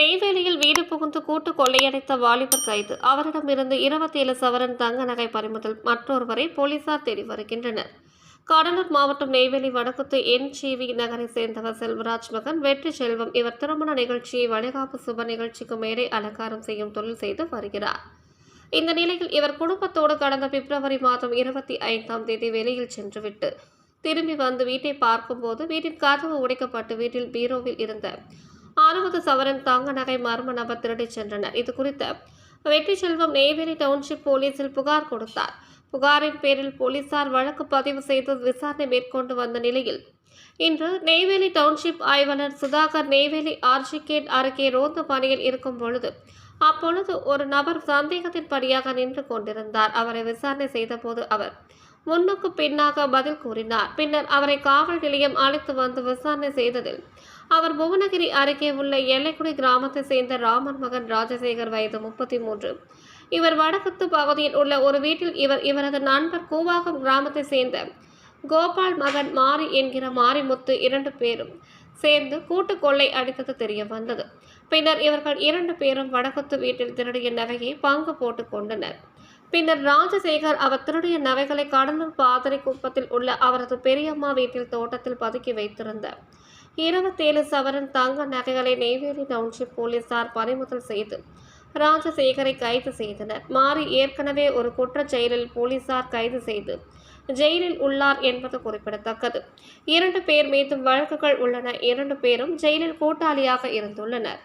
நெய்வேலியில் வீடு புகுந்து கூட்டு கொள்ளையடைத்த வாலிபர் கைது. அவரிடமிருந்து இருபத்தேழு சவரன் தங்க நகை பறிமுதல் மற்றொருவரை போலீசார் தேடி வருகின்றனர். கடலூர் மாவட்டம் நெய்வேலி வடக்குத்து என்ஜிவி நகரை சேர்ந்தவர் செல்வராஜ் மகன். வெற்றி செல்வம் இவர் திருமண நிகழ்ச்சியை வளைகாப்பு சுப நிகழ்ச்சிக்கு மேடை அலங்காரம் செய்யும் தொழில் செய்து வருகிறார். இந்த நிலையில் இவர் குடும்பத்தோடு கடந்த பிப்ரவரி மாதம் இருபத்தி ஐந்தாம் தேதி வெளியில் சென்றுவிட்டு திரும்பி வந்து வீட்டை பார்க்கும்போது வீட்டின் கதவு உடைக்கப்பட்டு வீட்டில் பீரோவில் இருந்த அறுபது சவரன் தாங்க நகை மர்ம நபர் திருடிச் சென்றனர். இது குறித்து வெற்றி செல்வம் நெய்வேலி டவுன்ஷிப் போலீஸில் புகார் கொடுத்தார். புகாரின் பேரில் போலீசார் வழக்கு பதிவு செய்து விசாரணை மேற்கொண்டு வந்த நிலையில் இன்று நெய்வேலி டவுன்ஷிப் ஆய்வாளர் சுதாகர் நெய்வேலி ஆர்ஜிகேட் அருகே ரோந்து பணியில் இருக்கும் பொழுது அப்பொழுது ஒரு நபர் சந்தேகத்தின் படியாக நின்று கொண்டிருந்தார். அவரை விசாரணை செய்தபோது அவர் முன்னுக்கு பின்னாக பதில் கூறினார். பின்னர் அவரை காவல் நிலையம் அழைத்து வந்து விசாரணை செய்ததில் அவர் புவனகிரி அருகே உள்ள எல்லைக்குடி கிராமத்தை சேர்ந்த ராமன் மகன் ராஜசேகர் வயது முப்பத்தி மூன்று இவர் வடக்குத்து பகுதியில் உள்ள ஒரு வீட்டில் இவர் இவரது நண்பர் கூவாகம் கிராமத்தை சேர்ந்த கோபால் மகன் மாரி என்கிற மாரிமுத்து இரண்டு பேரும் சேர்ந்து கூட்டு கொள்ளை அடித்தது தெரிய வந்தது. பின்னர் இவர்கள் இரண்டு பேரும் வடக்குத்து வீட்டில் திருடிய நகையை பங்கு போட்டுக் கொண்டனர். பின்னர் ராஜசேகர் அவர் திருடிய நகைகளை கடலூர் பாதிரி குப்பத்தில் உள்ள அவரது பெரியம்மா வீட்டில் தோட்டத்தில் பதுக்கி வைத்திருந்தார். இருபத்தேழு சவரன் தங்க நகைகளை நெய்வேலி டவுன்ஷிப் போலீசார் பறிமுதல் செய்து ராஜசேகரை கைது செய்தனர். மாறி ஏற்கனவே ஒரு குற்றச் செயலில் போலீசார் கைது செய்து ஜெயிலில் உள்ளார் என்பது குறிப்பிடத்தக்கது. இரண்டு பேர் மீதும் வழக்குகள் உள்ளன. இரண்டு பேரும் ஜெயிலில் கூட்டாளியாக இருந்துள்ளனர்.